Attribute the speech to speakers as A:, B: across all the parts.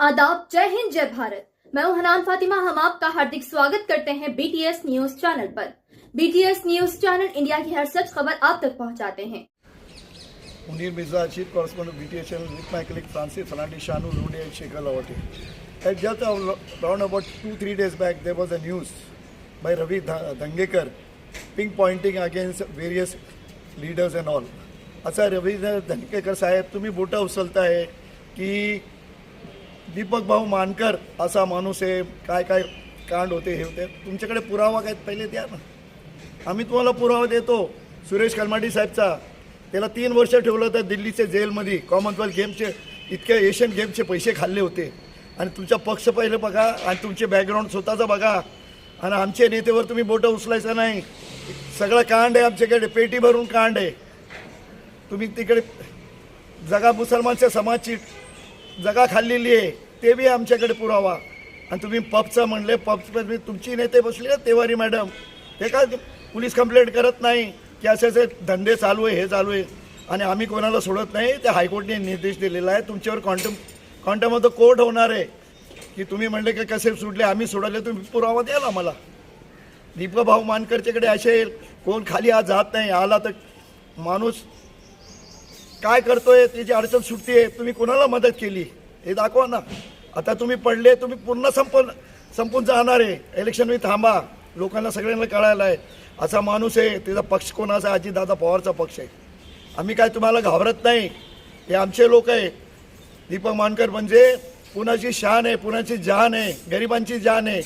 A: आदाब जय हिंद जय भारत मैं हूँ हनान फातिमा हम आपका हार्दिक स्वागत करते हैं बीटीएस न्यूज़ चैनल पर बीटीएस न्यूज़ चैनल इंडिया की हर सच खबर आप तक पहुंचाते हैं
B: Mirza, Chief Correspondent of BTS Channel, with my colleague Francis Fernandez Shanu, Rude and Shekhar Lawati. And just around about two, three days back, there was a news by Ravi Dha- Dhangekar pinpointing against various leaders and all. असा रवी धनकेकर साहेब तुम्ही बोटा उचलताय की दीपक भाऊ मानकर असा माणूस आहे काय काय कांड होते हे होते. तुमच्याकडे पुरावा काय पहिले द्या ना. आम्ही तुम्हाला पुरावा देतो सुरेश कलमाडी साहेबचा. त्याला तीन वर्ष ठेवलं होतं दिल्लीच्या जेलमध्ये कॉमनवेल्थ गेमचे इतके एशियन गेमचे पैसे खाल्ले होते. आणि तुमचा पक्ष पहिले बघा आणि तुमचे बॅकग्राऊंड स्वतःचा बघा. आणि आमच्या नेतेवर तुम्ही बोटं उचलायचं नाही. सगळं कांड आहे आमच्याकडे पेटी भरून कांड आहे. तुम्ही तिकडे जगा मुसलमानच्या समाजची जगा खाल्लेली आहे ते बी आमच्याकडे पुरावा. आणि तुम्ही पबचं म्हणले पबमध्ये म्हणजे तुमची नेते बसले ना तेवारी मॅडम. ते का पोलीस कंप्लेंट करत नाही की असे असे धंदे चालू आहे हे चालू आहे. आणि आम्ही कोणाला सोडत नाही ते हायकोर्टने निर्देश दिलेला आहे. तुमच्यावर क्वांटम क्वांटममध्ये कोर्ट होणार आहे. की तुम्ही म्हणले की कसे सुटले आम्ही सोडले तुम्ही पुरावा द्याल आम्हाला. दीपक भाऊ मानकरच्याकडे असेल कोण खाली आज जात नाही आला तर माणूस काय करतोय त्याची अडचण सुटते तुम्ही कोणाला मदत केली? हे दाखवा ना. आता तुम्ही पडले तुम्ही पूर्ण संपून संपून जाणार आहे. इलेक्शन मी थांबा. लोकांना सगळ्यांना कळायला आहे. असा माणूस आहे त्याचा पक्ष कोणाचा आहे? दादा पवारचा पक्ष आहे. आम्ही काय तुम्हाला घाबरत नाही. हे आमचे लोक आहे. दीपक मानकर म्हणजे पुण्याची शान आहे पुण्याची जान आहे गरिबांची जान आहे.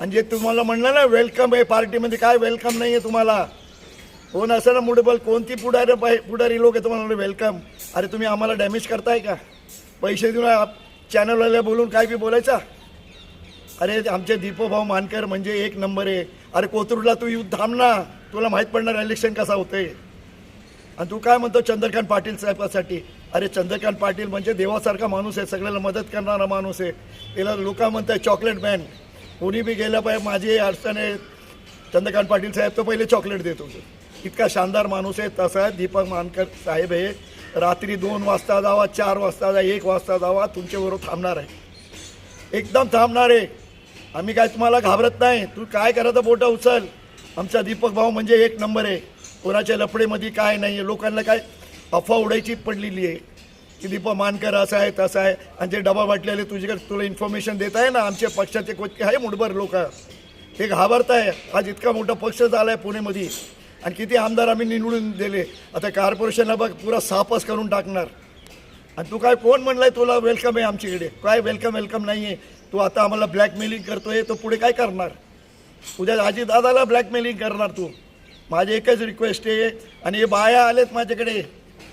B: आणि जे तुम्हाला म्हणलं ना वेलकम आहे पार्टीमध्ये काय वेलकम नाही आहे तुम्हाला? कोण असं ना मुडबल कोणती पुढारी पाय पुढारी लोक आहे तुम्हाला वेलकम अरे तुम्ही आम्हाला डॅमेज करताय का? पैसे देऊन आप- चॅनलवाल्या बोलून काय बी बोलायचा? अरे आमचे दीपोभाऊ मानकर म्हणजे एक नंबर आहे. अरे कोथरूडला तू युद्ध थांब ना. तुला माहीत पडणार इलेक्शन कसा होतंय. आणि तू काय म्हणतो चंद्रकांत पाटील साहेबासाठी? अरे चंद्रकांत पाटील म्हणजे देवासारखा माणूस आहे. सगळ्याला मदत करणारा माणूस आहे. त्याला लोक म्हणतात चॉकलेट मॅन कोणी बी गेलं पाहिजे माझी अडचण आहे. चंद्रकांत पाटील साहेब तो पहिले चॉकलेट देतो इतका शानदार माणूस आहे तसा दीपक मानकर साहेब हे रात्री दोन वाजता जावा चार वाजता जा एक वाजता जावा तुमच्याबरोबर थांबणार आहे. एकदम थांबणार आहे. आम्ही काय तुम्हाला घाबरत नाही. तू काय करायचं बोटा उचल. आमचा दीपक भाऊ म्हणजे एक नंबर आहे. कोणाच्या लफडेमध्ये काय नाही आहे लोकांना काय अफवा उडायची पडलेली आहे. की दीपक मानकर असं आहे तसं आहे. आणि जे डबा वाटलेले तुझ्याकडे तुला इन्फॉर्मेशन देत आहे ना आमच्या पक्षाचे कोणते आहे मुठभर लोक. ते घाबरत आहे आज इतका मोठा पक्ष झाला आहे पुणेमध्ये. आणि किती आमदार आम्ही निवडून दिले. आता कॉर्पोरेशनला बघ पुरा सापस करून टाकणार. आणि तू काय कोण म्हणलाय तुला वेलकम आहे आमच्याकडे काय वेलकम वेलकम नाही आहे तू आता आम्हाला ब्लॅकमेलिंग करतोय तो पुढे काय करणार? उद्या आजी दादाला ब्लॅकमेलिंग करणार तू. माझी एकच रिक्वेस्ट आहे आणि हे बाया आलेत माझ्याकडे.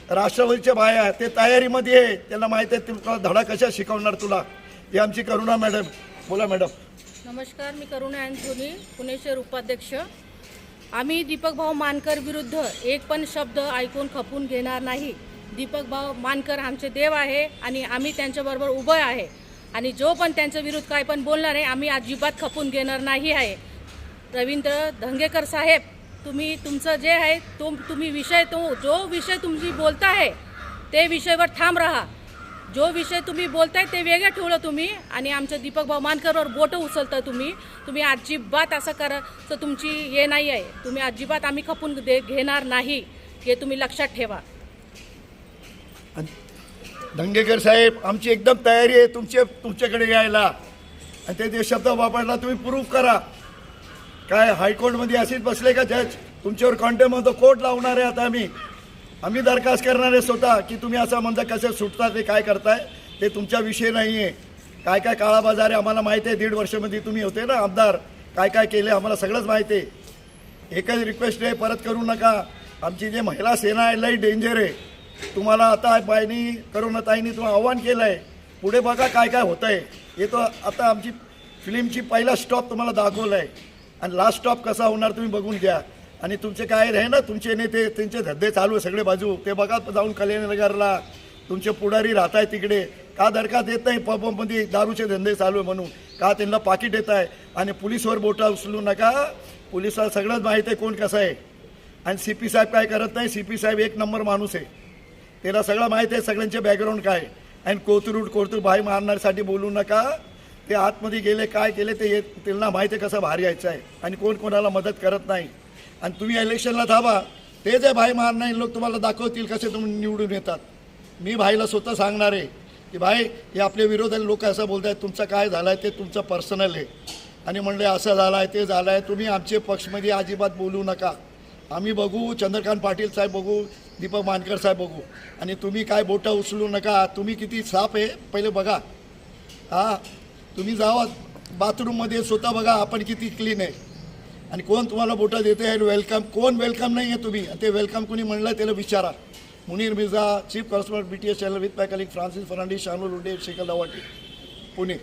B: राष्ट्रवादीच्या बाया ते तयारीमध्ये आहे. त्यांना माहीत आहे तुला धडा कशा शिकवणार तुला? हे आमची करुणा मॅडम. बोला मॅडम.
C: नमस्कार मी करुणा अँथोनी पुणे शहर उपाध्यक्ष. आम्ही दीपक भाऊ मानकर विरुद्ध एक पण शब्द ऐकून खपून घेणार नाही. दीपक भाऊ मानकर आमचे देव आहे आणि आम्ही त्यांच्याबरोबर उभं आहे. आणि जो पण त्यांच्या विरुद्ध काय पण बोलणार आहे आम्ही अजिबात खपून घेणार नाही आहे. रवींद्र धंगेकर साहेब तुम्ही तुमचं जे आहे तो तुम्ही विषय तो जो विषय तुम्ही आहे ते विषयावर ठाम राहा. जो विषय तुम्ही बोलताय ते वेगळं ठेवलं तुम्ही आणि आमच्या दीपक भाऊ मानकरवर बोटं उचलता तुम्ही. तुम्ही अजिबात असं करायचं तुमची हे नाही आहे. तुम्ही अजिबात आम्ही खपून दे घेणार नाही. हे तुम्ही लक्षात ठेवा.
B: दंगेकर साहेब आमची एकदम तयारी आहे तुमचे तुमच्याकडे यायला. आणि ते जे शब्द वापरला तुम्ही प्रूफ करा. काय हायकोर्टमध्ये असेच बसले का जज तुमच्यावर कॉन्टेम म्हणतो कोर्ट लावणार आहे आता आम्ही. आम्ही दरखास्त करणार आहे स्वतः की तुम्ही असं म्हणता कसे सुटता ते काय करताय ते तुमच्याविषयी विषय नाही आहे काय काय काळा बाजार आहे आम्हाला माहिती आहे दीड वर्षामध्ये तुम्ही होते ना आमदार. काय काय केले आम्हाला सगळंच माहिती आहे. एकच रिक्वेस्ट आहे परत करू नका. आमची जी महिला सेना आहे लई डेंजर आहे. तुम्हाला आता बाईनी करुणाताईंनी तुम्हाला आव्हान केलं आहे पुढे बघा काय काय होतं आहे हे तो आता आमची फिल्मची पहिला स्टॉप तुम्हाला दाखवला आहे आणि लास्ट स्टॉप कसा होणार तुम्ही बघून घ्या. आणि तुमचे काय आहे ना तुमचे नेते त्यांचे धंदे चालू आहे सगळे बाजू. ते बघा जाऊन कल्याणनगरला. तुमचे पुढारी राहत आहे तिकडे. का दरका देत नाही पबमध्ये दारूचे धंदे चालू आहे म्हणून. का त्यांना पाकिट येत आहे? आणि पोलीसवर बोटा उचलू नका. पोलिसाला सगळंच माहीत आहे कोण कसं आहे. आणि सी पी साहेब काय करत नाही? सी पी साहेब एक नंबर माणूस आहे. त्याला सगळं माहीत आहे सगळ्यांचे बॅकग्राऊंड काय आणि कोथरूड कोथरूड भाई मारण्यासाठी बोलू नका. ते आतमध्ये गेले काय केले ते त्यांना माहिती आहे कसं बाहेर यायचं आहे. आणि कोण कोणाला मदत करत नाही. आणि तुम्ही इलेक्शनला थांबा. ते जे भाई नाही लोक तुम्हाला दाखवतील कसे तुम्ही निवडून येतात. मी भाईला स्वतः सांगणार आहे की भाई हे आपले विरोधात लोक असं बोलत आहेत तुमचं काय झालं आहे ते तुमचं पर्सनल आहे. आणि म्हणले असं झालं आहे ते झालं आहे तुम्ही आमचे पक्षमध्ये अजिबात बोलू नका. आम्ही बघू चंद्रकांत पाटील साहेब बघू दीपक मानकर साहेब बघू. आणि तुम्ही काय बोटं उचलू नका तुम्ही किती साफ आहे पहिले बघा. हां तुम्ही जावा बाथरूममध्ये स्वतः बघा आपण किती क्लीन आहे. आणि कोण तुम्हाला बोटं देते आहे वेलकम कोण वेलकम नाही आहे तुम्ही? ते वेलकम कोणी म्हणलं त्याला विचारा. Munir Mirza chief correspondent B T S channel with my Francis Fernandes Shanu Rude Shekhar Lavati Pune.